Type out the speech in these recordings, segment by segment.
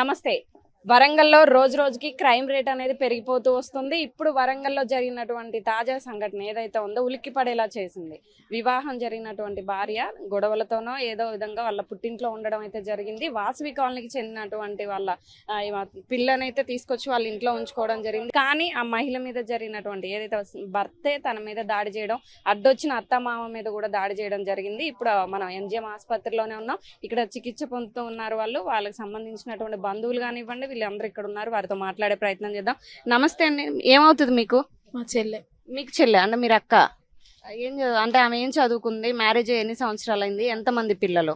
నమస్తే. వరంగల్లో రోజు రోజుకి క్రైమ్ రేట్ అనేది పెరిగిపోతూ వస్తుంది. ఇప్పుడు వరంగల్లో జరిగినటువంటి తాజా సంఘటన ఏదైతే ఉందో ఉలిక్కి పడేలా చేసింది. వివాహం జరిగినటువంటి భార్య గొడవలతోనో ఏదో విధంగా వాళ్ళ పుట్టింట్లో ఉండడం అయితే జరిగింది. వాసవి కాలనీకి చెందినటువంటి వాళ్ళ పిల్లనైతే తీసుకొచ్చి వాళ్ళ ఇంట్లో ఉంచుకోవడం జరిగింది. కానీ ఆ మహిళ మీద జరిగినటువంటి ఏదైతే భర్తే తన మీద దాడి చేయడం అడ్డొచ్చిన అత్త మామ మీద కూడా దాడి చేయడం జరిగింది. ఇప్పుడు మనం ఎంజిఎం ఆసుపత్రిలోనే ఉన్నాం. ఇక్కడ చికిత్స పొందుతూ ఉన్నారు వాళ్ళు. వాళ్ళకి సంబంధించినటువంటి బంధువులు కానివ్వండి వీళ్ళందరూ ఇక్కడ ఉన్నారు వారితో మాట్లాడే ప్రయత్నం చేద్దాం. నమస్తే అండి ఏమవుతుంది మీకు? మా చెల్లె. మీకు చెల్లె అంటే మీరు అక్క? ఏం చదువు అంటే ఆమె ఏం చదువుకుంది? మ్యారేజ్ ఎన్ని సంవత్సరాలు అయింది ఎంతమంది పిల్లలు?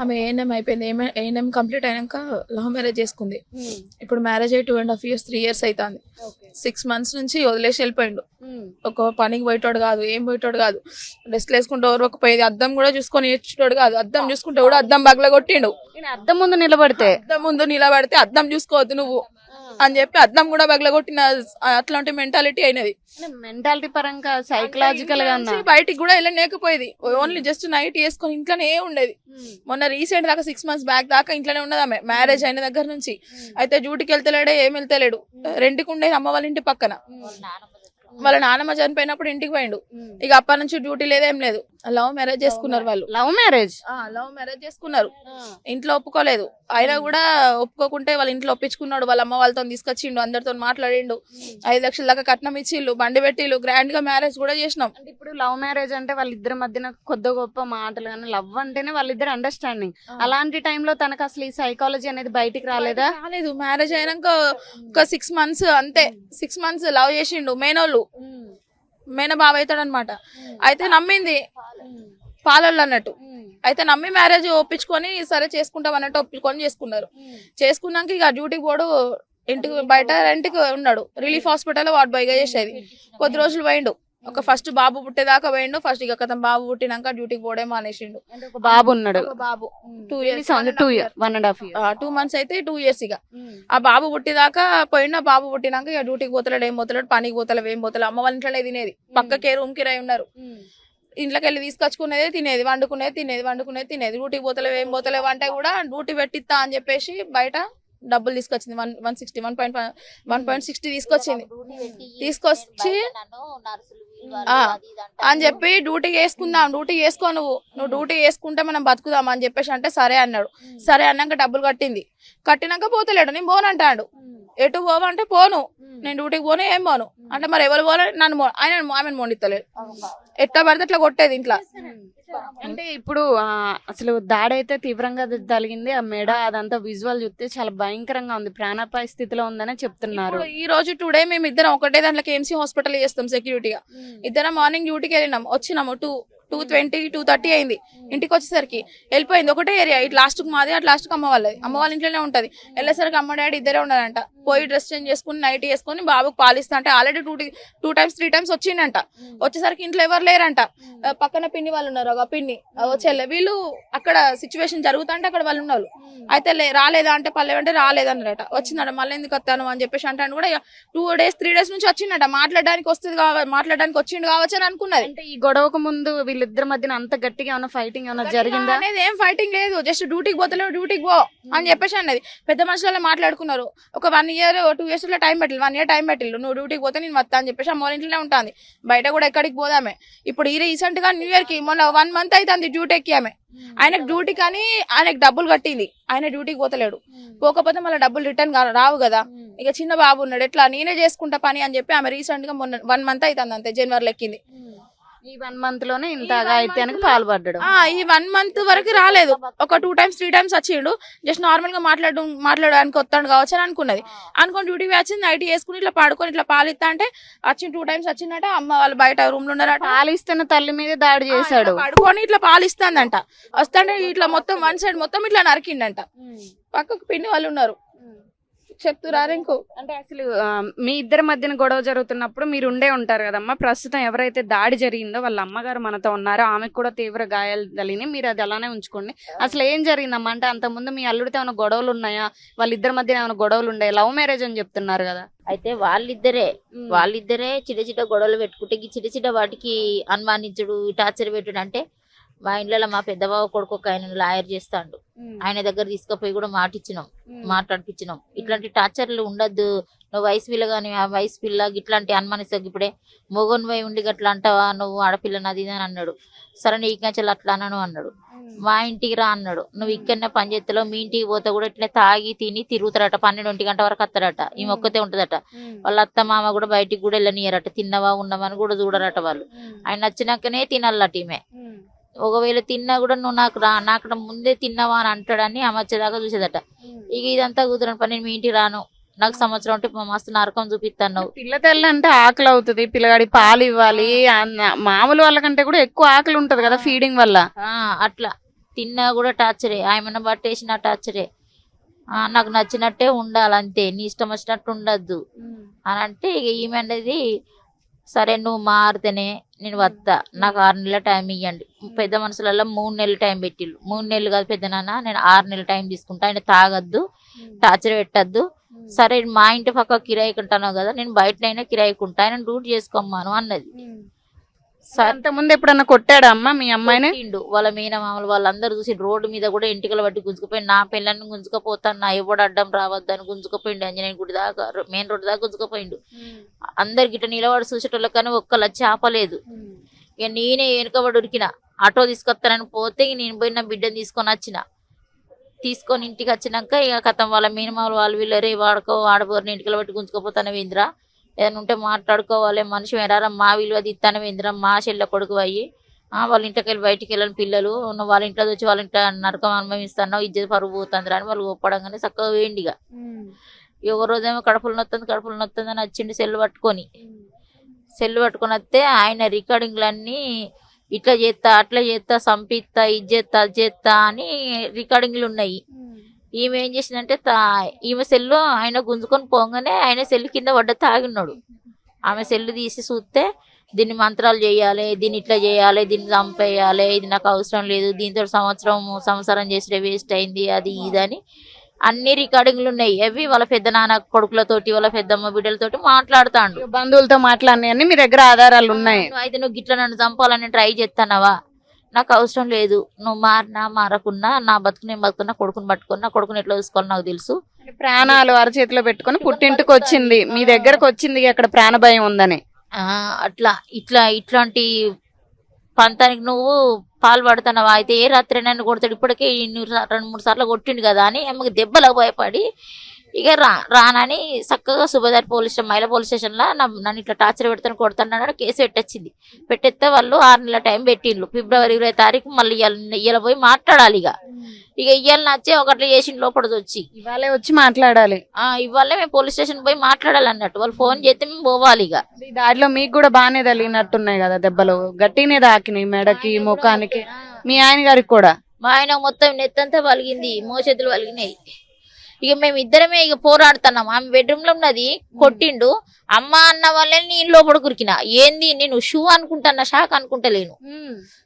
ఆమె ఏఎన్ఎం అయిపోయింది. ఏఎన్ఎం కంప్లీట్ అయినాక లవ్ మ్యారేజ్ చేసుకుంది. ఇప్పుడు మ్యారేజ్ అయ్యి two and half years three years అవుతుంది సిక్స్ మంత్స్ నుంచి వదిలేసి వెళ్ళిపోయిండు. ఒక పనికి పోయేటోడు కాదు ఏం పోయేటోడు కాదు. డ్రెస్లు వేసుకుంటే ఎవరు ఒక పోయేది అద్దం కూడా చూసుకొని ఇచ్చేటోడు కాదు. అద్దం చూసుకుంటే కూడా అద్దం బగల కొట్టిండు నేను అద్దం ముందు నిలబడితే? అద్దం ముందు నిలబడితే అద్దం చూసుకోవద్దు నువ్వు. అని చెప్పి అద్దం కూడా బగల కొట్టిన అట్లాంటి మెంటాలిటీ అయినది. మెంటాలిటీ పరంగా సైకలాజికల్గా బయటికి కూడా వెళ్ళలేకపోయేది. ఓన్లీ జస్ట్ నైట్ వేసుకొని ఇంట్లోనే ఉండేది. మొన్న రీసెంట్ దాకా సిక్స్ మంత్స్ బ్యాక్ దాకా ఇంట్లోనే ఉన్నది ఆమె మ్యారేజ్ అయిన దగ్గర నుంచి. అయితే డ్యూటీకి వెళ్తలేడే ఏం వెళ్తలేడు. రెంట్కి ఉండేది అమ్మ వాళ్ళ ఇంటి పక్కన. వాళ్ళ నాన్నమ్మ చనిపోయినప్పుడు ఇంటికి పోయిండు. ఇక అప్పటి నుంచి డ్యూటీ లేదేం లేదు. లవ్ మ్యారేజ్ చేసుకున్నారు వాళ్ళు. Love marriage? లవ్ మ్యారేజ్ చేసుకున్నారు. ఇంట్లో ఒప్పుకోలేదు. అయినా కూడా ఒప్పుకోకుంటే వాళ్ళ ఇంట్లో ఒప్పించుకున్నాడు వాళ్ళ అమ్మ వాళ్ళతో తీసుకొచ్చిండు అందరితో మాట్లాడిండు. ఐదు లక్షల దాకా కట్నం ఇచ్చిళ్ళు బండి పెట్టిళ్ళు గ్రాండ్గా మ్యారేజ్ కూడా చేసినాం. అంటే ఇప్పుడు లవ్ మ్యారేజ్ అంటే వాళ్ళిద్దరి మధ్యన కొద్ది గొప్ప మాటలు కానీ లవ్ అంటేనే వాళ్ళిద్దరు అండర్స్టాండింగ్ అలాంటి టైంలో తనకు అసలు ఈ సైకాలజీ అనేది బయటికి రాలేదా? రాలేదు. మ్యారేజ్ అయినాక ఒక సిక్స్ మంత్స్ అంతే. సిక్స్ మంత్స్ లవ్ చేసిండు మేనోళ్ళు. మేన బావ అవుతాడు అనమాట అయితే నమ్మింది. పాలోళ్ళు అన్నట్టు అయితే నమ్మి మ్యారేజ్ ఒప్పించుకొని సరే చేసుకుంటాం అన్నట్టు ఒప్పుకొని చేసుకున్నారు. చేసుకున్నాక ఇక డ్యూటీకి పోడు ఇంటికి బయట రెంట్కి ఉన్నాడు. రిలీఫ్ హాస్పిటల్ వార్డ్ బాయ్గా చేసేది. కొద్ది రోజులు పోయిండు. ఒక ఫస్ట్ బాబు పుట్టేదాకా పోయిండు ఫస్ట్ ఇక కథం బాబు పుట్టినాక డ్యూటీకి పోవడే మానేసిండు. ఒక బాబు ఉన్నాడు. బాబు. Two years two year one and half two months అయితే టూ ఇయర్స్ ఇక ఆ బాబు పుట్టిదాకా పోయిన బాబు పుట్టినాక ఇక డ్యూటీకి పోతలేడు ఏం పోతలేడు పనికి పోతలేవు ఏం పోతలేవు. అమ్మ వాళ్ళ ఇంట్లోనే తినేది. పక్కకే రూమ్కి రై ఉన్నారు. ఇంట్లోకి వెళ్ళి తీసుకొచ్చుకునేది తినేది వండుకునేది తినేది వండుకునేది తినేది. డ్యూటీకి పోతలేవు ఏం పోతలేవు అంటే కూడా డ్యూటీ పెట్టిస్తా అని చెప్పేసి బయట డబ్బులు తీసుకొచ్చింది. One one sixty one point one point sixty తీసుకొచ్చింది. తీసుకొచ్చి అని చెప్పి డ్యూటీ చేసుకుందాం డ్యూటీ చేసుకో నువ్వు. నువ్వు డ్యూటీ చేసుకుంటే మనం బతుకుదాం అని చెప్పేసి అంటే సరే అన్నాడు. సరే అన్నాక డబ్బులు కట్టింది. కట్టినాక పోతలేడు. నేను పోను అంటాడు. ఎటు పోవంటే పోను. నేను డ్యూటీకి పోను ఏం పోను. అంటే మరి ఎవరు పోలే నన్ను ఆయన ఆమెను మోనిస్తలేడు ఎట్లా పడితే అట్లా కొట్టేది ఇంట్లో. అంటే ఇప్పుడు అసలు దాడి అయితే తీవ్రంగా జరిగింది ఆ మెడ అదంతా విజువల్ చూస్తే చాలా భయంకరంగా ఉంది. ప్రాణాపాయ స్థితిలో ఉందని చెప్తున్నారు. ఈ రోజు టుడే మేము ఇద్దరం ఒకటే దాంట్లో కేఎంసీ హాస్పిటల్ చేస్తాం సెక్యూరిటీగా. ఇద్దరం మార్నింగ్ డ్యూటీకి వెళ్ళినాం. వచ్చినాము. Two two twenty two thirty అయింది. ఇంటికి వచ్చేసరికి వెళ్ళిపోయింది. ఒకటే ఏరియా. ఇటు లాస్ట్ మాది అటు లాస్ట్ అమ్మ వాళ్ళది. అమ్మ వాళ్ళ ఇంట్లోనే ఉంటది. వెళ్ళేసరికి అమ్మ డాడీ ఇద్దరే ఉన్నారంట పోయి డ్రెస్ చేంజ్ చేసుకుని నైట్ చేసుకుని బాబుకి పాలిస్తా అంటే already two two times three times వచ్చిండంట వచ్చేసరికి ఇంట్లో ఎవరు లేరంట. పక్కన పిన్ని వాళ్ళు ఉన్నారు ఒక పిన్ని. చెల్లె వీళ్ళు అక్కడ సిచ్యువేషన్ జరుగుతుంటే అక్కడ వాళ్ళు ఉన్నారు. అయితే రాలేదా అంటే పల్లె అంటే రాలేదన్నారట. వచ్చిందట మళ్ళీ ఎందుకు వస్తాను అని చెప్పేసి అంటే కూడా టూ డేస్ త్రీ డేస్ నుంచి వచ్చిండట మాట్లాడడానికి వస్తుంది కావ- మాట్లాడడానికి వచ్చిండు కావచ్చు అని అనుకున్నది. అంటే ఈ గొడవకు ముందు వీళ్ళిద్దరి మధ్యన అంత గట్టిగా ఏమైనా ఫైటింగ్ ఏమైనా జరిగిందా? అనేది ఏం ఫైటింగ్ లేదు. జస్ట్ డ్యూటీకి పోతలేవు డ్యూటీకి పో అని చెప్పేసి అన్నది. పెద్ద మనుషులలో మాట్లాడుకున్నారు. ఒక వన్ ఇయర్ టూ ఇయర్స్లో టైం పెట్టిల్లు వన్ ఇయర్ టైం పెట్టిల్లు. నువ్వు డ్యూటీకి పోతే నేను వస్తా అని చెప్పేసి అమ్మ వాళ్ళ ఇంట్లోనే ఉంటుంది. బయట కూడా ఎక్కడికి పోదామే. ఇప్పుడు ఈ రీసెంట్గా న్యూ ఇయర్కి మొన్న వన్ మంత్ అవుతుంది డ్యూటీ ఎక్కి ఆమె ఆయనకు డ్యూటీ కానీ ఆయనకు డబ్బులు కట్టింది. ఆయన డ్యూటీకి పోతలేడు. పోకపోతే మళ్ళీ డబ్బులు రిటర్న్ రావు కదా. ఇక చిన్న బాబు ఉన్నాడు. ఎట్లా? నేనే చేసుకుంటా పని అని చెప్పి ఆమె రీసెంట్గా మొన్న వన్ మంత్ అవుతుంది అంతే. జనవరిలో ఎక్కింది. ఈ వన్ మంత్లోనే ఇంత అఘాయిత్యానికి పాల్పడ్డాడు. ఆ ఈ వన్ మంత్ వరకు రాలేదు. ఒక టూ టైమ్స్ త్రీ టైమ్స్ వచ్చిండు. జస్ట్ నార్మల్గా మాట్లాడు మాట్లాడడానికి వస్తాడు కావచ్చు అని అనుకున్నది. అనుకుని డ్యూటీ వచ్చింది నైట్ చేసుకుని ఇట్లా పాడుకొని ఇట్లా పాలిస్తా అంటే వచ్చి టూ టైమ్స్ వచ్చిందట అమ్మ వాళ్ళు బయట రూమ్లో ఉన్నారట. పాలిస్తున్న తల్లి మీద దాడి చేశాడు. ఇట్లా పడుకొని ఇట్లా పాలిస్తాందంట వస్తాంటే ఇట్లా మొత్తం వన్ సైడ్ మొత్తం ఇట్లా నరికిండంట పక్కకు పిన్ని వాళ్ళు ఉన్నారు. ఇంకో అంటే అసలు మీ ఇద్దరి మధ్యన గొడవ జరుగుతున్నప్పుడు మీరు ఉండే ఉంటారు కదమ్మా. ప్రస్తుతం ఎవరైతే దాడి జరిగిందో వాళ్ళ అమ్మగారు మనతో ఉన్నారో. ఆమెకు కూడా తీవ్ర గాయాలు తగిలినాయి. మీరు అది అలానే ఉంచుకోండి. అసలు ఏం జరిగిందమ్మా? అంటే అంతకుముందు మీ అల్లుడితో ఏమైనా గొడవలు ఉన్నాయా? వాళ్ళిద్దరి మధ్య ఏమైనా గొడవలు ఉన్నాయా? లవ్ మ్యారేజ్ అని చెప్తున్నారు కదా. అయితే వాళ్ళిద్దరే. వాళ్ళిద్దరే చిన్న చిన్న గొడవలు పెట్టుకుంటే చిన్న చిన్న వాటికి అనుమానించుడు టార్చర్ పెట్టుడు అంటే మా ఇంట్లో మా పెద్ద బావ కొడుకు ఒక ఆయన లాయర్ చేస్తాడు. ఆయన దగ్గర తీసుకుపోయి కూడా మాటిచ్చినాం మాట్లాడిపించినాం. ఇట్లాంటి టార్చర్లు ఉండద్దు. నువ్వు వయసు పిల్ల కానీ ఆ వయసు పిల్ల ఇట్లాంటి అనుమానిస్తావు. ఇప్పుడే మొగన్ పోయి ఉండి గట్లా అంటావా? నువ్వు ఆడపిల్ల నాది అని అన్నాడు. సరే నీకు నచ్చలు అట్లా అన్నాను అన్నాడు. మా ఇంటికి రా అన్నాడు. నువ్వు ఇక్కడనే పని చేస్తాలో మీ ఇంటికి పోతే కూడా ఇట్లా తాగి తిని తిరుగుతారట. పన్నెండు ఒంటి గంట వరకు వస్తారట. ఈ ఒక్కతే ఉంటదట. వాళ్ళ అత్త మామ కూడా బయటికి కూడా వెళ్ళనియరట. తిన్నవా ఉన్నవా అని కూడా చూడరట వాళ్ళు. ఆయన నచ్చినాకనే తినాలట ఈమె. ఒకవేళ తిన్నా కూడా నువ్వు నాకు రా నాకు ముందే తిన్నావా అని అంటాడని ఆమె వచ్చేదాకా చూసేదట. ఇక ఇదంతా కుదరని పని నేను మీ ఇంటికి రాను. నాకు సంవత్సరం అంటే మస్తు నరకం చూపిస్తాను పిల్ల తెల్ల అంటే ఆకలి అవుతుంది పిల్లగాడి పాలు ఇవ్వాలి. అన్న- మామూలు వాళ్ళకంటే కూడా ఎక్కువ ఆకలి ఉంటది కదా ఫీడింగ్ వల్ల. ఆ, అట్లా. తిన్నా కూడా టార్చరే. ఆయన పట్టేసిన టార్చరే. ఆ, నాకు నచ్చినట్టే ఉండాలి అంతే నీ ఇష్టం వచ్చినట్టు ఉండద్దు. అని అంటే ఇక ఈమె అనేది సరే నువ్వు మారితేనే నేను వస్తా నాకు ఆరు నెలల టైం ఇవ్వండి పెద్ద మనుషులలో మూడు నెలలు టైం పెట్టిళ్ళు. మూడు నెలలు కాదు పెద్ద నాన్న నేను ఆరు నెలల టైం తీసుకుంటా. ఆయన తాగద్దు టార్చర్ పెట్టద్దు. సరే మా ఇంటి పక్క కిరాయికి ఉంటాను కదా నేను బయటనైనా కిరాయికుంటా ఆయన డ్యూటీ చేసుకోమ్మాను అన్నది. సరే అంత ముందు ఎప్పుడన్నా కొట్టాడా అమ్మ మీ అమ్మాయిని? కొట్టిండు. వాళ్ళ మీనమామలు వాళ్ళందరూ చూసి రోడ్డు మీద కూడా ఇంటికలు పట్టి గుంజుకుపోయి నా పిల్లల్ని గుంజుకపోతాను నా ఎవడు అడ్డం రావద్దని గుంజుకుపోయిండు అంజనేయ గుడి దాకా మెయిన్ రోడ్ దాకా గుంజుకుపోయిండు. అందరికి ఇట్లా నిలబడి చూసేటోళ్ళకి కానీ ఒక్కళ్ళు వచ్చి ఆపలేదు ఇక నేనే వెనుకబడి ఉరికిన. ఆటో తీసుకొస్తానని పోతే నేను పోయి నా బిడ్డని తీసుకొని వచ్చిన. తీసుకొని ఇంటికి వచ్చినాక ఇక కథం వాళ్ళ మీనమామలు వాళ్ళు వీళ్ళు రే వాడుకో వాడబోరిని ఇంటికి బట్టి గుంజుకోపోతాను వేంద్ర ఏదైనా ఉంటే మాట్లాడుకోవాలి. మనిషి వేరారా మా విలువ ఇస్తాను వేంద్ర మా చెల్లె కొడుకు అయ్యి. ఆ, వాళ్ళ ఇంటికి వెళ్ళి బయటికి వెళ్ళని పిల్లలు వాళ్ళ ఇంట్లో వచ్చి వాళ్ళ ఇంట్లో నరకం అనుభవిస్తున్నావు ఇజ్జత్ పరుగు పోతుంది అని వాళ్ళు ఒప్పడంగానే చక్కగా వేయండిగా ఇక. ఒక రోజేమో కడుపులు నొత్తుంది కడుపులు నొత్తుంది అని వచ్చిండు సెల్లు పట్టుకొని. సెల్ పట్టుకొని వస్తే ఆయన రికార్డింగ్లన్నీ ఇట్లా చేస్తా అట్లా చేస్తా సంపిస్తా ఇది చేస్తా అది చేస్తా అని రికార్డింగ్లు ఉన్నాయి. ఈమె ఏం చేసిందంటే తా- ఈమె సెల్లు ఆయన గుంజుకొని పోగానే ఆయన సెల్ కింద పడ్డ తాగిన్నాడు. ఆమె సెల్లు తీసి చూస్తే దీన్ని మంత్రాలు చేయాలి దీన్ని ఇట్లా చేయాలి దీన్ని చంపేయాలి ఇది నాకు అవసరం లేదు దీంతో సంవత్సరం సంసారం చేసే వేస్ట్ అయింది అది ఇది అని అన్ని రికార్డింగ్లు ఉన్నాయి. అవి వాళ్ళ పెద్ద నాన్న కొడుకులతోటి వాళ్ళ పెద్దమ్మ బిడ్డలతోటి మాట్లాడుతాండు. బంధువులతో మాట్లాడినవన్నీ మీ దగ్గర ఆధారాలు ఉన్నాయి. అయితే నువ్వు గిట్ల నన్ను చంపాలని ట్రై చేస్తానవా నాకు అవసరం లేదు. నువ్వు మారినా మారకున్నా నా బతుకు నేను బతుకున్నా కొడుకుని పట్టుకుని నా కొడుకుని ఎట్లా చూసుకోవాలి నాకు తెలుసు. ప్రాణాలు అరచేతిలో పెట్టుకొని పుట్టింటికి వచ్చింది. మీ దగ్గరకు వచ్చింది అక్కడ ప్రాణ భయం ఉందని. ఆ, అట్లా ఇట్లా ఇట్లాంటి పంతానికి నువ్వు పాల్పడుతున్నావా అయితే ఏ రాత్రి నన్ను కొడతాడు. ఇప్పటికే రెండు మూడు సార్లు కొట్టిండు కదా అని ఆమెకు దెబ్బలకు భయపడి ఇక రా రానని చక్కగా సుబేదార్ పోలీస్ స్టేషన్ మహిళా పోలీస్ స్టేషన్లో నన్ను ఇట్లా టార్చర్ పెడతాను కొడతాను కేసు పెట్టొచ్చింది. పెట్టేస్తే వాళ్ళు ఆరు నెలల టైం పెట్టిండ్రు. ఫిబ్రవరి ఇరవై తారీఖు మళ్ళీ ఇవాళ పోయి మాట్లాడాలి ఇక. ఇక ఇవాళ నచ్చే ఒకటి చేసిన లోపలికి వచ్చి. ఇవాళే వచ్చి మాట్లాడాలి. ఆ ఇవాళ మేము పోలీస్ స్టేషన్ పోయి మాట్లాడాలి అన్నట్టు. వాళ్ళు ఫోన్ చేస్తే మేము పోవాలి ఇక. ఈ దాడిలో మీకు కూడా బాగానే తగిలినట్టున్నాయి కదా దెబ్బలు. గట్టినే తాకినాయి మెడకి ముఖానికి. మీ ఆయన గారికి కూడా. మా ఆయన మొత్తం నెత్తంతా పలిగింది మోచేతులు పలిగినాయి. ఇక మేము ఇద్దరమే ఇక పోరాడుతున్నాం. ఆమె బెడ్రూమ్లో ఉన్నది కొట్టిండు. అమ్మ అన్న వాళ్ళని నేను లోపల కురికిన. ఏంది నేను షూ అనుకుంటానా షాక్ అనుకుంటలేను.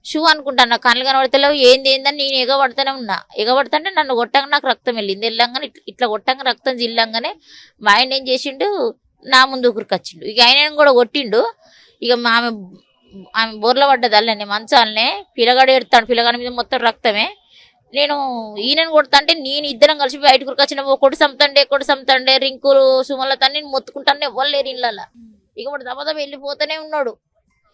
షూ అనుకుంటాను కళ్ళు కనబడతలేవు. ఏంది ఏందని నేను ఎగబడతానే ఉన్నా. ఎగబడతాంటే నన్ను కొట్టంగా నాకు రక్తం వెళ్ళింది. వెళ్ళంగానే ఇట్ల- ఇట్లా కొట్టంగా రక్తం జిల్లంగానే మా ఆయన ఏం చేసిండు నా ముందు ఉరికొచ్చిండు ఇక ఆయన కూడా కొట్టిండు. ఇక మా ఆమె ఆమె బోర్ల పడ్డది అల్లనే మంచాలనే పిల్లగాడు ఎడతాడు పిల్లగాడి మీద మొత్తం రక్తమే. నేను ఈయనను కొడతాంటే నేను ఇద్దరం కలిసి బయటకు వచ్చిన కొడు సంతండే కొడు సంతండే రింకులు నేను మొత్తుకుంటాను. ఎవ్వరు లేరు ఇళ్ళ ఇక దబదబ వెళ్ళిపోతూనే ఉన్నాడు.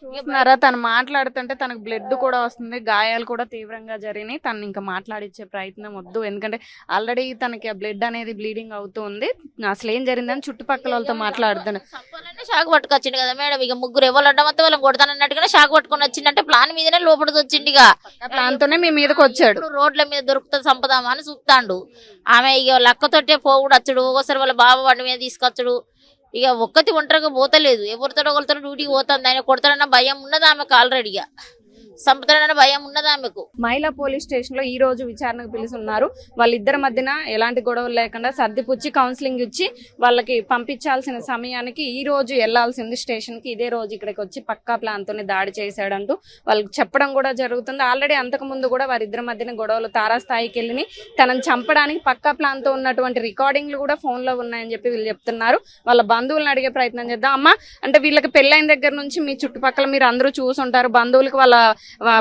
చూస్తున్నారా? తను మాట్లాడుతుంటే తనకు బ్లడ్ కూడా వస్తుంది గాయాలు కూడా తీవ్రంగా జరిగినాయి. తను ఇంకా మాట్లాడిచ్చే ప్రయత్నం వద్దు. ఎందుకంటే ఆల్రెడీ తనకి బ్లడ్ అనేది బ్లీడింగ్ అవుతూ ఉంది. అసలు ఏం జరిగిందని చుట్టుపక్కల వాళ్ళతో మాట్లాడుతాను సంపాలనే షాక్ పట్టుకొచ్చిండు కదా మేడం. ఇక ముగ్గురు ఎవరు అడ్డమంతా వాళ్ళని కొడతానన్నట్టుగానే షాక్ పట్టుకొని వచ్చిందంటే ప్లాన్ మీదనే లోపలికి వచ్చిండు ఇక. దాంతోనే మీ మీదకి వచ్చాడు. రోడ్ల మీద దొరుకుతుంది సంపదామా అని చూస్తాండు. ఆమె ఇక లక్కతోటే పోవుడు వచ్చుడు. ఒకసారి వాళ్ళ బాబు వాడి మీద తీసుకొచ్చుడు. ఇక ఒక్కటి ఒంటరిగా పోతలేదు. ఎవరితో ఒకరితో డ్యూటీకి పోతుంది. ఆయన కొడతాడన్న భయం ఉన్నది ఆమెకు ఆల్రెడీగా సంపదన భయం ఉన్నది ఆమెకు? మహిళా పోలీస్ స్టేషన్లో ఈ రోజు విచారణకు పిలుస్తున్నారు. వాళ్ళిద్దరి మధ్యన ఎలాంటి గొడవలు లేకుండా సర్దిపుచ్చి కౌన్సిలింగ్ ఇచ్చి వాళ్ళకి పంపించాల్సిన సమయానికి ఈ రోజు వెళ్ళాల్సింది స్టేషన్కి ఇదే రోజు ఇక్కడికి వచ్చి పక్కా ప్లాన్ తోని దాడి చేశాడంటూ వాళ్ళకి చెప్పడం కూడా జరుగుతుంది. ఆల్రెడీ అంతకు ముందు కూడా వారిద్దరి మధ్యన గొడవలు తారాస్థాయికి వెళ్ళి తనను చంపడానికి పక్కా ప్లాన్తో ఉన్నటువంటి రికార్డింగ్లు కూడా ఫోన్లో ఉన్నాయని చెప్పి వీళ్ళు చెప్తున్నారు. వాళ్ళ బంధువులను అడిగే ప్రయత్నం చేద్దాం. అమ్మ అంటే వీళ్ళకి పెళ్ళైన దగ్గర నుంచి మీ చుట్టుపక్కల మీరు అందరూ చూసుంటారు. బంధువులకు వాళ్ళ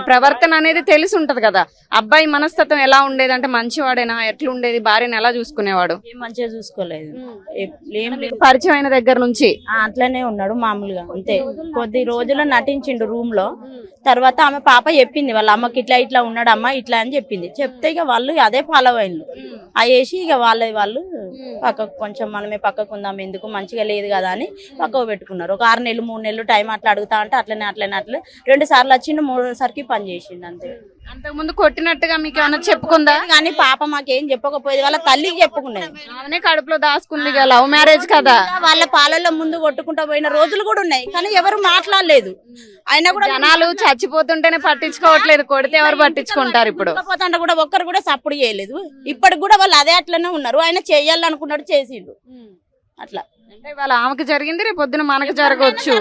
ప్రవర్తన అనేది తెలిసి ఉంటది కదా. అబ్బాయి మనస్తత్వం ఎలా ఉండేది అంటే మంచివాడేనా? ఎట్లా ఉండేది భార్యను ఎలా చూసుకునేవాడు? మంచిగా చూసుకోలేదు. పరిచయం అయిన దగ్గర నుంచి? అట్లనే ఉన్నాడు మామూలుగా అంతే. కొద్ది రోజులు నటించిండు రూమ్లో తర్వాత ఆమె పాప చెప్పింది వాళ్ళ అమ్మకి ఇట్లా ఇట్లా ఉన్నాడు అమ్మ ఇట్లా అని చెప్పింది. చెప్తే ఇక వాళ్ళు అదే ఫాలో అయ్యిండు అయ్యేసి ఇక వాళ్ళ వాళ్ళు పక్కకు కొంచెం మనమే పక్కకు ఉందాం ఎందుకు మంచిగా లేదు కదా అని పక్కకు పెట్టుకున్నారు. ఒక ఆరు నెలలు మూడు నెలలు టైం అట్లా అడుగుతా అంటే అట్లనే అట్లనే అట్లనే. రెండు సార్లు వచ్చిండు మూడోసారికి పని చేసిండు అంతే. అంతకుముందు కొట్టినట్టుగా మీకు ఏమైనా చెప్పుకుందా? కానీ పాప మాకేం చెప్పకపోయేది. వాళ్ళ తల్లికి చెప్పుకునేది. ఆమెనే కడుపులో దాచుకుంది కదా లవ్ మ్యారేజ్ కదా. వాళ్ళ పాలల్లో ముందు కొట్టుకుంటా పోయిన రోజులు కూడా ఉన్నాయి. కానీ ఎవరు మాట్లాడలేదు. అయినా కూడా జనాలు చచ్చిపోతుంటేనే పట్టించుకోవట్లేదు. కొడితే ఎవరు పట్టించుకుంటారు ఇప్పుడు? పోతుంటే కూడా ఒక్కరు కూడా సప్పుడు చేయలేదు. ఇప్పటికి కూడా వాళ్ళు అదే అట్లనే ఉన్నారు. ఆయన చేయాలనుకున్నాడు చేసిండు. అట్లా. అంటే ఇవాళ ఆమెకు జరిగింది రేపు పొద్దున మనకు జరగవచ్చు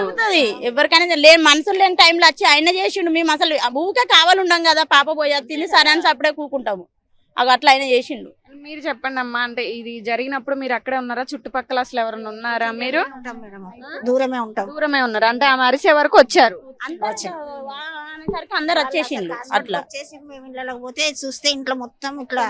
ఎవరికైనా లేని మనసులు లేని టైంలో వచ్చి ఆయన చేసిండు మేము అసలు ఊకే కావాలి ఉండం కదా పాప పోయా తిని సరే అని అప్పుడే కూకుంటాము. అవి అట్లా ఆయన చేసిండు. మీరు చెప్పండి అమ్మా. అంటే ఇది జరిగినప్పుడు మీరు అక్కడే ఉన్నారా? చుట్టుపక్కల అసలు ఎవరైనా ఉన్నారా? మీరు? ఉంటాం మేడం. దూరమే ఉంటాం. దూరమే ఉన్నారు. అంటే ఆమె అరిసే వరకు వచ్చారు. అందరు వచ్చేసిండు అట్లా. వచ్చేసి మేము ఇళ్ళకి పోతే చూస్తే ఇంట్లో మొత్తం ఇట్లా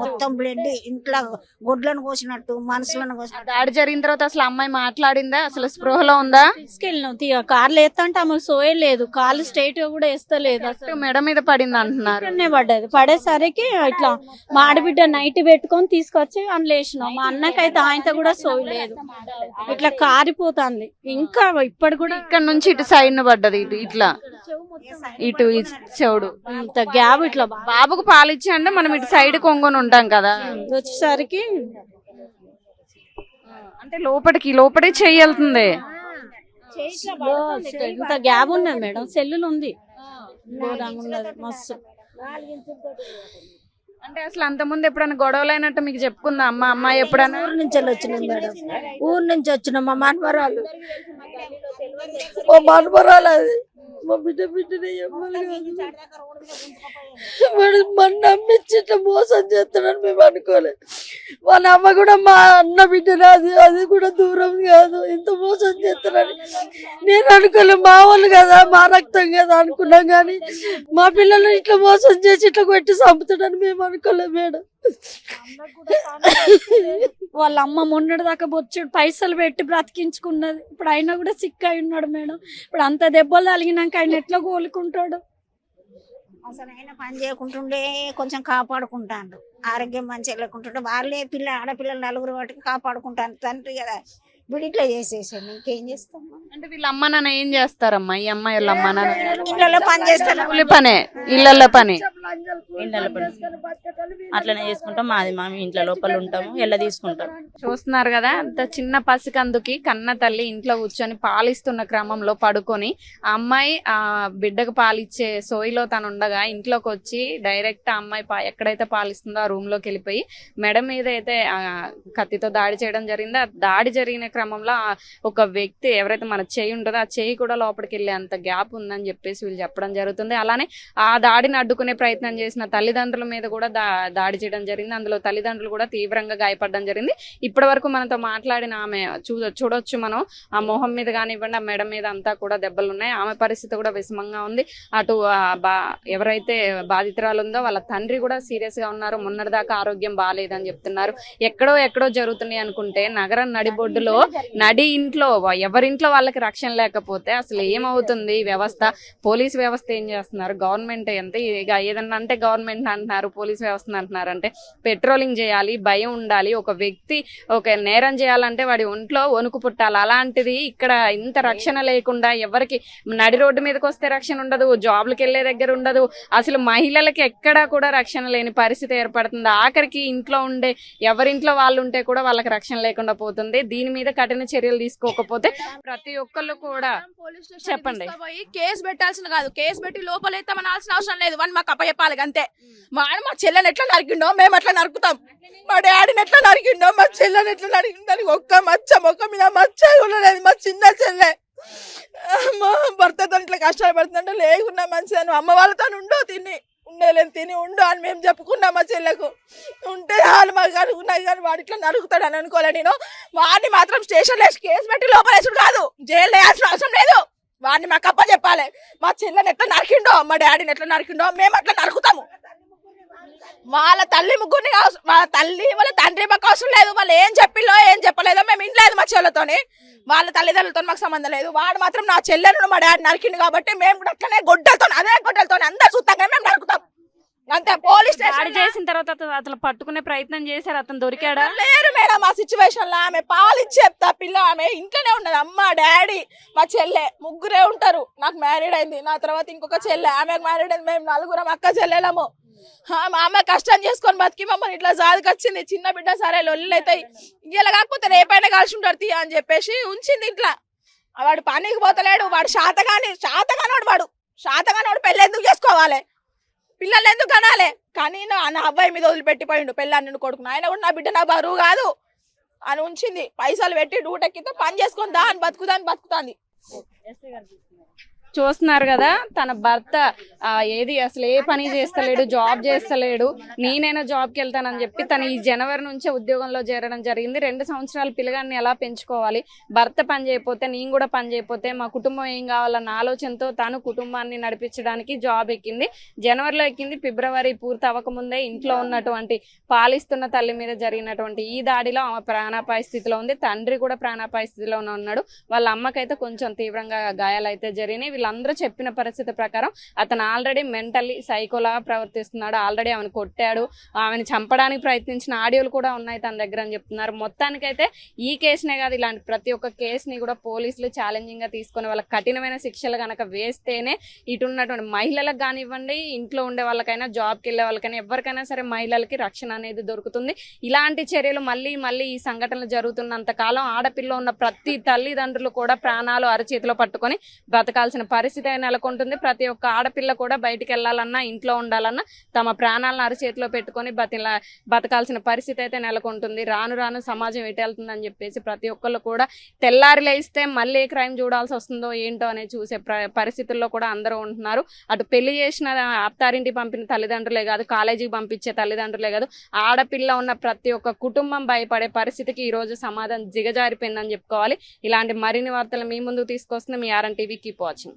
మొత్తం బ్లడ్ ఇంట్లో గొడ్లను కోసినట్టు మనసులను కోసినట్టు. దాడి జరిగిన తర్వాత అసలు అమ్మాయి మాట్లాడిందా? అసలు స్పృహలో ఉందా? తీసుకెళ్ళినాం. కార్లు ఎత్తంటే ఆమె సోయలేదు కాలు స్ట్రైట్గా కూడా వేస్తలేదు అసలు మెడ మీద పడింది అంటున్నారు. పడ్డది. పడేసరికి ఇట్లా మా ఆడబిడ్డ నైట్ పెట్టుకొని తీసుకొచ్చి అందులో వేసినాం మా అన్నకైతే ఆయనతో కూడా సోయలేదు ఇట్లా కారిపోతుంది. ఇంకా ఇప్పటి కూడా ఇక్కడ నుంచి ఇటు సైడ్ను పడ్డది ఇటు ఇట్లా. ఇటు చెవుడు. ఇంత గ్యాప్ ఇట్లా బాబుకు పాలిచ్చి అంటే మనం ఇటు సైడ్ కొంగొని ఉంటాం కదా. వచ్చేసరికి అంటే లోపలికి లోపడే చెయ్యి వెళ్తుంది ఇంత గ్యాప్ ఉన్నది మేడం. సెల్లులు ఉంది. ఘోరంగా ఉన్నది మస్తు. అంటే అసలు అంత ముందు ఎప్పుడైనా గొడవలు అయినట్టు మీకు చెప్పుకుందా? అమ్మ అమ్మాయి ఎప్పుడైనా? ఊరు నుంచి వచ్చినాం మేడం. ఊరు నుంచి వచ్చినాం మా మనవరాలు. మా మనవరాలు అది. మా బిడ్డ బిడ్డనే చెప్పాలి వాడు మన నమ్మించి ఇట్లా మోసం చేస్తాడని మేము అనుకోలేదు. వాళ్ళ అమ్మ కూడా మా అన్న బిడ్డనే అది అది కూడా దూరం కాదు ఇంత మోసం చేస్తాడని నేను అనుకోలేదు మా వాళ్ళు కదా మా రక్తం కదా అనుకున్నాం కానీ మా పిల్లలు ఇట్లా మోసం చేసి ఇట్లా కొట్టి చంపుతాడని మేము అనుకోలేదు మేడం. వాళ్ళ అమ్మ మొన్నటి దాకా బొచ్చుడు పైసలు పెట్టి బ్రతికించుకున్నది. ఇప్పుడు అయినా కూడా సిక్ అయి ఉన్నాడు మేడం. ఇప్పుడు అంత దెబ్బలు తగిలినాక ఆయన ఎట్లా కోలుకుంటాడు? అసలు ఆయన పని చేయకుంటుండే కొంచెం కాపాడుకుంటాండు. ఆరోగ్యం మంచిగా లేకుంటుంటే వాళ్ళే పిల్ల ఆడపిల్లలు నలుగురు వాటికి కాపాడుకుంటాను తండ్రి కదా. ఇట్లా చేసేసాడు ఇంకేం చేస్తాం? అంటే వీళ్ళ అమ్మ నాన్న ఏం చేస్తారమ్మా? ఈ అమ్మాయి వాళ్ళ అమ్మ నాన్న. ఇళ్ళలో పని చేస్తారు? కూలి పనే ఇళ్ళల్లో పని. పని. అట్లనే చేసుకుంటాం. మాది మా ఇంట్లో లోపల ఉంటాము ఎల్ల తీసుకుంటాం. చూస్తున్నారు కదా అంత చిన్న పసికందుకి కన్న తల్లి ఇంట్లో కూర్చొని పాలిస్తున్న క్రమంలో పడుకొని ఆ అమ్మాయి ఆ బిడ్డకు పాలిచ్చే సోయిలో తను ఉండగా ఇంట్లోకి వచ్చి డైరెక్ట్ ఆ అమ్మాయి ఎక్కడైతే పాలిస్తుందో ఆ రూమ్లోకి వెళ్ళిపోయి మెడ మీద అయితే ఆ కత్తితో దాడి చేయడం జరిగింది. ఆ దాడి జరిగిన క్రమంలో ఒక వ్యక్తి ఎవరైతే మన చేయి ఉంటుందో ఆ చేయి కూడా లోపలికి వెళ్ళే అంత గ్యాప్ ఉందని చెప్పేసి వీళ్ళు చెప్పడం జరుగుతుంది. అలానే ఆ దాడిని అడ్డుకునే ప్రయత్నం చేసిన తల్లిదండ్రుల మీద కూడా దాడి చేయడం జరిగింది. అందులో తల్లిదండ్రులు కూడా తీవ్రంగా గాయపడడం జరిగింది. ఇప్పటి వరకు మనతో మాట్లాడిన ఆమె చూ చూడొచ్చు మనం. ఆ మొహం మీద కానివ్వండి ఆ మెడ మీద అంతా కూడా దెబ్బలు ఉన్నాయి. ఆమె పరిస్థితి కూడా విషమంగా ఉంది. అటు ఎవరైతే బాధితురాలు ఉందో వాళ్ళ తండ్రి కూడా సీరియస్గా ఉన్నారు. మొన్నటిదాకా ఆరోగ్యం బాగాలేదని చెప్తున్నారు. ఎక్కడో ఎక్కడో జరుగుతున్నాయి అనుకుంటే నగరం నడిబొడ్డులో నడి ఇంట్లో ఎవరింట్లో వాళ్ళకి రక్షణ లేకపోతే అసలు ఏమవుతుంది? వ్యవస్థ పోలీస్ వ్యవస్థ ఏం చేస్తున్నారు? గవర్నమెంట్ ఎంత ఇక ఏదన్నా అంటే గవర్నమెంట్ అంటున్నారు పోలీస్ వ్యవస్థ అంటున్నారు అంటే పెట్రోలింగ్ చేయాలి భయం ఉండాలి ఒక వ్యక్తి ఒక నేరం చేయాలంటే వాడి ఒంట్లో వణుకు పుట్టాలి. అలాంటిది ఇక్కడ ఇంత రక్షణ లేకుండా ఎవరికి నడి రోడ్డు మీదకి వస్తే రక్షణ ఉండదు జాబ్లకు వెళ్ళే దగ్గర ఉండదు. అసలు మహిళలకి ఎక్కడా కూడా రక్షణ లేని పరిస్థితి ఏర్పడుతుంది. ఆఖరికి ఇంట్లో ఉండే ఎవరింట్లో వాళ్ళు ఉంటే కూడా వాళ్ళకి రక్షణ లేకుండా పోతుంది. దీని మీద కఠిన చర్యలు తీసుకోకపోతే ప్రతి ఒక్కళ్ళు కూడా చెప్పండి. పోయి కేసు పెట్టాల్సిన కాదు. కేసు పెట్టి లోపలైతే అనాల్సిన అవసరం లేదు. వాడిని మాకు అప్పచెప్పాలి అంతే వాడు మా చెల్లెని ఎట్లా నరికిండో మేము అట్లా నరుకుతాం? మా డాడీని ఎట్లా నరికిండో మా చెల్లెని ఎట్లా నరికిండో దానికి ఒక్క మచ్చ మొక్క మీద మచ్చ కూడా లేదు మా చిన్న చెల్లె. మా భర్త దాంట్లో కష్టాలు పడుతుందంటే లేకున్నా మంచిదని. అమ్మ వాళ్ళతో ఉండు తిని. ఉండలేని తిని ఉండు అని మేము చెప్పుకున్నాం మా చెల్లెకు. ఉంటే వాళ్ళు మాకు అనుకున్నాయి కానీ వాడు ఇట్లా నరుకుతాడు అని అనుకోలే నేను. వాడిని మాత్రం స్టేషన్లో వేసి కేసు పెట్టి లోపలేసుడు కాదు. జైలు వేయాల్సిన అవసరం లేదు. వాడిని మాకు అప్ప చెప్పాలి మా చెల్లెని ఎట్లా నరికిండో మా డాడీని ఎట్లా నరికిండో మేము అట్లా నరుకుతాము. వాళ్ళ తల్లి ముగ్గురిని వాళ్ళ తల్లి వాళ్ళ తండ్రి మాకు అవసరం లేదు. వాళ్ళు ఏం చెప్పిల్లో ఏం చెప్పలేదో మేము ఇంట్లేదు మా చెల్లెతోని వాళ్ళ తల్లిదండ్రులతో మాకు సంబంధం లేదు. వాడు మాత్రం నా చెల్లెను మా డాడీ నరికిండు కాబట్టి మేము కూడా అట్లనే గొడ్డలతో అదే గొడ్డలతో అందరు చూస్తాం మేము నరుకుతాం. అంతే పోలీస్ స్టేషన్ చేసిన తర్వాత అతను అతను పట్టుకునే ప్రయత్నం చేశారు. అతను దొరికాడా? లేరు మేడం ఆ సిచ్యువేషన్లో ఆమె పాలు ఇచ్చి చెప్తా పిల్ల ఆమె ఇంట్లోనే ఉన్నది. అమ్మ డాడీ మా చెల్లె ముగ్గురే ఉంటారు. నాకు మ్యారీడ్ అయింది. నా తర్వాత ఇంకొక చెల్లె. ఆమెకు మ్యారీడ్ అయింది. మేము నలుగురం అక్క చెల్లెలము. ఆమె మా అమ్మ కష్టం చేసుకొని బతికి మమ్మల్ని ఇట్లా జాదికి చిన్న బిడ్డ సరే లొల్లు అవుతాయి. ఇలా కాకపోతే రేపైనా కలిసి ఉంటాడు తీయ అని చెప్పేసి ఉంచింది ఇట్లా. వాడు పనికి పోతలేడు. వాడు శాతగాని శాతగానోడు వాడు. శాతగానోడు పెళ్ళి ఎందుకు చేసుకోవాలి? పిల్లలు ఎందుకు కనాలి కానీ నా నా అబ్బాయి మీద వదిలిపెట్టిపోయిండు. పెళ్ళాన్ని నేను కొడుకును. ఆయన కూడా నా బిడ్డ నా బరువు కాదు అని ఉంచింది. పైసలు పెట్టి డూటెక్కితే పని చేసుకొని దా అని బతుకుదా అని బతుకుతాంది. చూస్తున్నారు కదా తన భర్త ఏది అసలు ఏ పని చేస్తలేడు జాబ్ చేస్తలేడు నేనైనా జాబ్కి వెళ్తానని చెప్పి తను ఈ జనవరి నుంచే ఉద్యోగంలో చేరడం జరిగింది. రెండు సంవత్సరాల పిల్లగాన్ని ఎలా పెంచుకోవాలి? భర్త పని చేయకపోతే నేను కూడా పని చేయకపోతే మా కుటుంబం ఏం కావాలన్న ఆలోచనతో తను కుటుంబాన్ని నడిపించడానికి జాబ్ ఎక్కింది. జనవరిలో ఎక్కింది ఫిబ్రవరి పూర్తి అవ్వకముందే ఇంట్లో ఉన్నటువంటి పాలిస్తున్న తల్లి మీద జరిగినటువంటి ఈ దాడిలో ఆమె ప్రాణాపాయ స్థితిలో ఉంది. తండ్రి కూడా ప్రాణాపాయ స్థితిలోనే ఉన్నాడు. వాళ్ళ అమ్మకైతే కొంచెం తీవ్రంగా గాయాలైతే జరిగినాయి. వీళ్ళందరూ చెప్పిన పరిస్థితి ప్రకారం అతను ఆల్రెడీ మెంటల్లీ సైకోలా ప్రవర్తిస్తున్నాడు. ఆల్రెడీ ఆమెను కొట్టాడు. ఆమెను చంపడానికి ప్రయత్నించిన ఆడియోలు కూడా ఉన్నాయి తన దగ్గర అని చెప్తున్నారు. మొత్తానికైతే ఈ కేసునే కాదు ఇలాంటి ప్రతి ఒక్క కేసుని కూడా పోలీసులు ఛాలెంజింగ్గా తీసుకొని వాళ్ళకి కఠినమైన శిక్షలు కనుక వేస్తేనే ఇటు ఉన్నటువంటి మహిళలకు కానివ్వండి ఇంట్లో ఉండే వాళ్ళకైనా జాబ్కి వెళ్ళే వాళ్ళకైనా ఎవరికైనా సరే మహిళలకి రక్షణ అనేది దొరుకుతుంది. ఇలాంటి చర్యలు మళ్ళీ మళ్ళీ ఈ సంఘటనలు జరుగుతున్నంత కాలం ఆడపిల్ల ఉన్న ప్రతి తల్లిదండ్రులు కూడా ప్రాణాలు అరచేతిలో పట్టుకొని బ్రతకాల్సిన పరిస్థితి నెలకొంటుంది. ప్రతి ఒక్క ఆడపిల్ల కూడా బయటికి వెళ్ళాలన్నా ఇంట్లో ఉండాలన్నా తమ ప్రాణాలను అరచేతిలో పెట్టుకొని బతిలా బతకాల్సిన పరిస్థితి అయితే నెలకొంటుంది. రాను రాను సమాజం ఎటు వెళ్తుందని చెప్పేసి ప్రతి ఒక్కళ్ళు కూడా తెల్లారి లేస్తే మళ్ళీ ఏ క్రైమ్ చూడాల్సి వస్తుందో ఏంటో అనేది చూసే పరిస్థితుల్లో కూడా అందరూ ఉంటున్నారు. అటు పెళ్ళి చేసిన అత్తారింటి పంపిన తల్లిదండ్రులే కాదు కాలేజీకి పంపించే తల్లిదండ్రులే కాదు ఆడపిల్ల ఉన్న ప్రతి ఒక్క కుటుంబం భయపడే పరిస్థితికి ఈ రోజు సమాధానం దిగజారిపోయిందని చెప్పుకోవాలి. ఇలాంటి మరిన్ని వార్తలు మీ ముందు తీసుకొస్తున్న మీ ఆర్ఎన్ టీవీ. Keep watching.